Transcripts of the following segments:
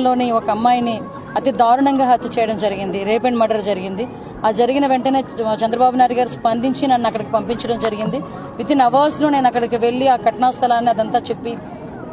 చీరాలలోని ఒక అమ్మాయిని అతి దారుణంగా హత్య చేయడం జరిగింది. రేప్ అండ్ మర్డర్ జరిగింది. ఆ జరిగిన వెంటనే చంద్రబాబు నాయుడు గారు స్పందించి నన్ను అక్కడికి పంపించడం జరిగింది. విత్ ఇన్ అవర్స్లో నేను అక్కడికి వెళ్ళి ఆ ఘటనా స్థలాన్ని అదంతా చెప్పి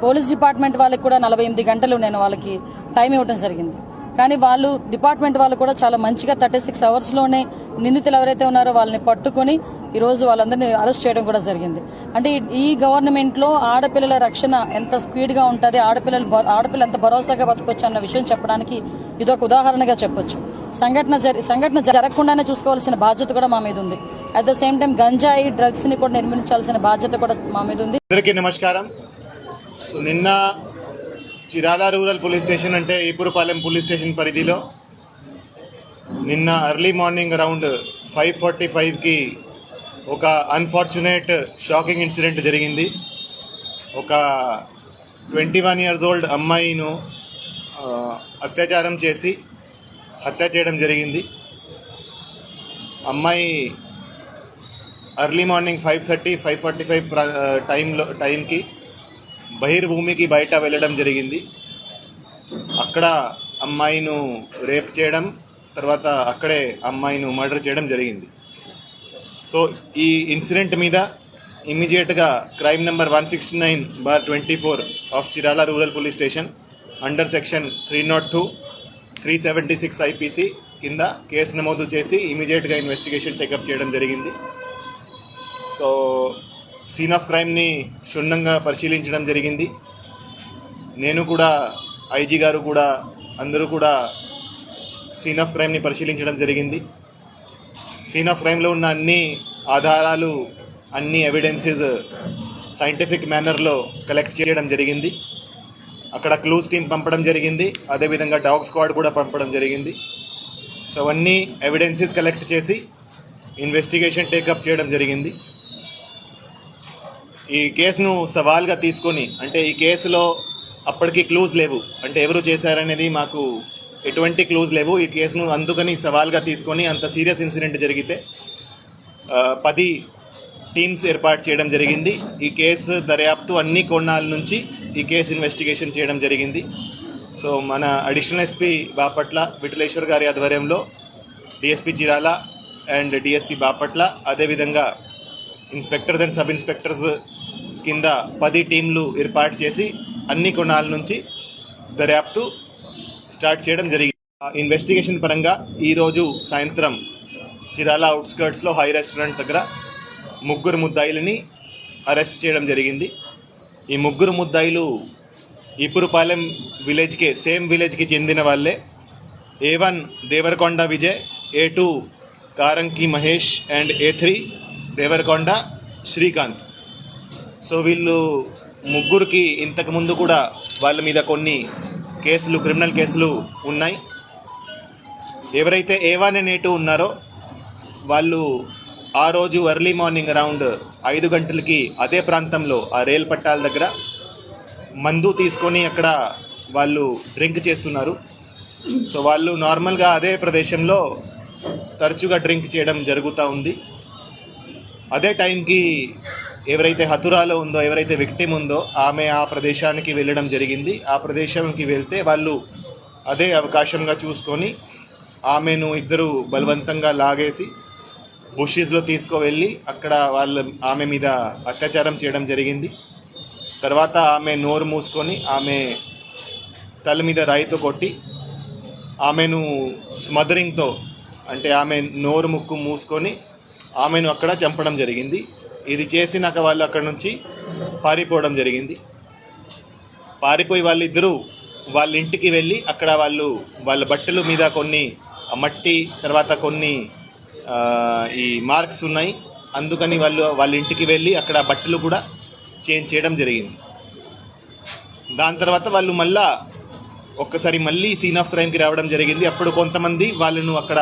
పోలీస్ డిపార్ట్మెంట్ వాళ్ళకి కూడా నలభై ఎనిమిది గంటలు నేను వాళ్ళకి టైం ఇవ్వడం జరిగింది. కానీ వాళ్ళు డిపార్ట్మెంట్ వాళ్ళు కూడా చాలా మంచిగా థర్టీ సిక్స్ అవర్స్లోనే నిందితులు ఎవరైతే ఉన్నారో వాళ్ళని పట్టుకొని ఈ రోజు వాళ్ళందరినీ అరెస్ట్ చేయడం కూడా జరిగింది. అంటే ఈ- గవర్నమెంట్లో ఆడపిల్లల రక్షణ ఎంత స్పీడ్గా ఉంటుంది ఆడపిల్లలు ఆడపిల్ల ఎంత భరోసాగా బతకొచ్చు అన్న విషయం చెప్పడానికి ఇదొక ఉదాహరణగా చెప్పొచ్చు. సంఘటన సంఘటన జరగకుండానే చూసుకోవాల్సిన బాధ్యత కూడా మా మీద ఉంది. అట్ ద సేమ్ టైం గంజాయి డ్రగ్స్ని కూడా నిర్మించాల్సిన బాధ్యత కూడా మా మీద ఉంది. అందరికీ నమస్కారం. సో నిన్న చిరాల రూరల్ పోలీస్ స్టేషన్ అంటే ఈపురపాలెం పోలీస్ స్టేషన్ పరిధిలో నిన్న early morning around five forty ఫైవ్కి ఒక అన్ఫార్చునేట్ షాకింగ్ ఇన్సిడెంట్ జరిగింది. ఒక ట్వంటీ వన్ ఇయర్స్ ఓల్డ్ అమ్మాయిను అత్యాచారం చేసి హత్య చేయడం జరిగింది. అమ్మాయి early morning five thirty five forty five టైంలో టైంకి బహిర్భూమికి బయట వెళ్ళడం జరిగింది. అక్కడ అమ్మాయిను రేప్ చేయడం తర్వాత అక్కడే అమ్మాయిను మర్డర్ చేయడం జరిగింది. సో ఈ ఇన్సిడెంట్ మీద ఇమ్మీడియట్గా crime number one sixty nine bar twenty four of Chirala rural police station under section three not two three seventy six IPC కింద కేసు నమోదు చేసి ఇమీడియట్గా ఇన్వెస్టిగేషన్ టేకప్ చేయడం జరిగింది. సో సీన్ ఆఫ్ క్రైమ్ని క్షుణ్ణంగా పరిశీలించడం జరిగింది. నేను కూడా ఐజీ గారు కూడా అందరూ కూడా సీన్ ఆఫ్ క్రైమ్ని పరిశీలించడం జరిగింది. సీన్ ఆఫ్ క్రైమ్లో ఉన్న అన్ని ఆధారాలు అన్ని ఎవిడెన్సెస్ సైంటిఫిక్ మేనర్లో కలెక్ట్ చేయడం జరిగింది. అక్కడ క్లూస్ టీం పంపడం జరిగింది. అదేవిధంగా డాగ్ స్క్వాడ్ కూడా పంపడం జరిగింది. సో అవన్నీ ఎవిడెన్సెస్ కలెక్ట్ చేసి ఇన్వెస్టిగేషన్ టేకప్ చేయడం జరిగింది. ఈ కేసును సవాల్గా తీసుకొని అంటే ఈ కేసులో అప్పటికి క్లూజ్ లేవు. అంటే ఎవరు చేశారనేది మాకు ఎటువంటి క్లూజ్ లేవు. ఈ కేసును అందుకని సవాల్గా తీసుకొని అంత సీరియస్ ఇన్సిడెంట్ జరిగితే పది టీమ్స్ ఏర్పాటు చేయడం జరిగింది. ఈ కేసు దర్యాప్తు అన్ని కోణాల నుంచి ఈ కేసు ఇన్వెస్టిగేషన్ చేయడం జరిగింది. సో మన అడిషనల్ ఎస్పీ బాపట్ల విఠలేశ్వర్ గారి ఆధ్వర్యంలో DSP Chirala and DSP Bapatla అదేవిధంగా ఇన్స్పెక్టర్స్ అండ్ సబ్ ఇన్స్పెక్టర్స్ కింద పది టీంలు ఏర్పాటు చేసి అన్ని కోణాల నుంచి దర్యాప్తు స్టార్ట్ చేయడం జరిగింది ఇన్వెస్టిగేషన్ పరంగా ఈరోజు సాయంత్రం చిరాల అవుట్స్కర్ట్స్లో హై రెస్టారెంట్ దగ్గర ముగ్గురు ముద్దాయిలని అరెస్ట్ చేయడం జరిగింది. ఈ ముగ్గురు ముద్దాయిలు ఈపురుపాలెం విలేజ్కే సేమ్ విలేజ్కి చెందిన వాళ్ళే. A one Devarakonda Vijay A two కారంకి Mahesh and A three Devarakonda Srikanth. So వీళ్ళు ముగ్గురికి ఇంతకు ముందు కూడా వాళ్ళ మీద కొన్ని కేసులు క్రిమినల్ కేసులు ఉన్నాయి. ఎవరైతే ఏ నేటు ఉన్నారో వాళ్ళు ఆ రోజు ఎర్లీ మార్నింగ్ అరౌండ్ ఐదు గంటలకి అదే ప్రాంతంలో ఆ రైల్ పట్టాల దగ్గర మందు తీసుకొని అక్కడ వాళ్ళు డ్రింక్ చేస్తున్నారు. సో వాళ్ళు నార్మల్గా అదే ప్రదేశంలో తరచుగా డ్రింక్ చేయడం జరుగుతూ ఉంది. అదే టైంకి ఎవరైతే హతురాలో ఉందో ఎవరైతే విక్టిమ్ ఉందో ఆమె ఆ ప్రదేశానికి వెళ్ళడం జరిగింది. ఆ ప్రదేశానికి వెళ్తే వాళ్ళు అదే అవకాశంగా చూసుకొని ఆమెను ఇద్దరు బలవంతంగా లాగేసి బుషీస్లో తీసుకువెళ్ళి అక్కడ వాళ్ళ ఆమె మీద అత్యాచారం చేయడం జరిగింది. తర్వాత ఆమె నోరు మూసుకొని ఆమె తల మీద రాయితో కొట్టి ఆమెను స్మదరింగ్తో అంటే ఆమె నోరు ముక్కు మూసుకొని ఆమెను అక్కడ చంపడం జరిగింది. ఇది చేసినాక వాళ్ళు అక్కడ నుంచి పారిపోవడం జరిగింది. పారిపోయి వాళ్ళిద్దరూ వాళ్ళ ఇంటికి వెళ్ళి అక్కడ వాళ్ళు వాళ్ళ బట్టల మీద కొన్ని మట్టి తర్వాత కొన్ని ఈ మార్క్స్ ఉన్నాయి. అందుకని వాళ్ళు వాళ్ళ ఇంటికి వెళ్ళి అక్కడ బట్టలు కూడా చేంజ్ చేయడం జరిగింది. దాని తర్వాత వాళ్ళు మళ్ళా ఒక్కసారి మళ్ళీ సీన్ ఆఫ్ క్రైమ్కి రావడం జరిగింది. అప్పుడు కొంతమంది వాళ్ళను అక్కడ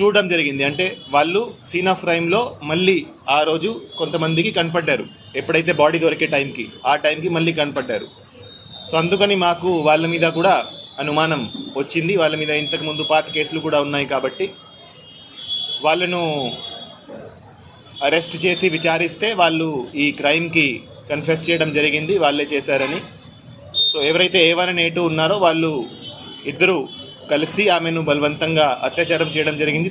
చూడడం జరిగింది. అంటే వాళ్ళు సీన్ ఆఫ్ క్రైమ్లో మళ్ళీ ఆ రోజు కొంతమందికి కనపడ్డారు. ఎప్పుడైతే బాడీ దొరికే టైంకి ఆ టైంకి మళ్ళీ కనపడ్డారు. సో అందుకని మాకు వాళ్ళ మీద కూడా అనుమానం వచ్చింది. వాళ్ళ మీద ఇంతకుముందు పాత కేసులు కూడా ఉన్నాయి కాబట్టి వాళ్ళను అరెస్ట్ చేసి విచారిస్తే వాళ్ళు ఈ క్రైమ్కి కన్ఫెస్ చేయడం జరిగింది. వాళ్ళే చేశారని. సో ఎవరైతే ఏ వన్ ఏ టూ ఉన్నారో వాళ్ళు ఇద్దరు కలిసి ఆమెను బలవంతంగా అత్యాచారం చేయడం జరిగింది.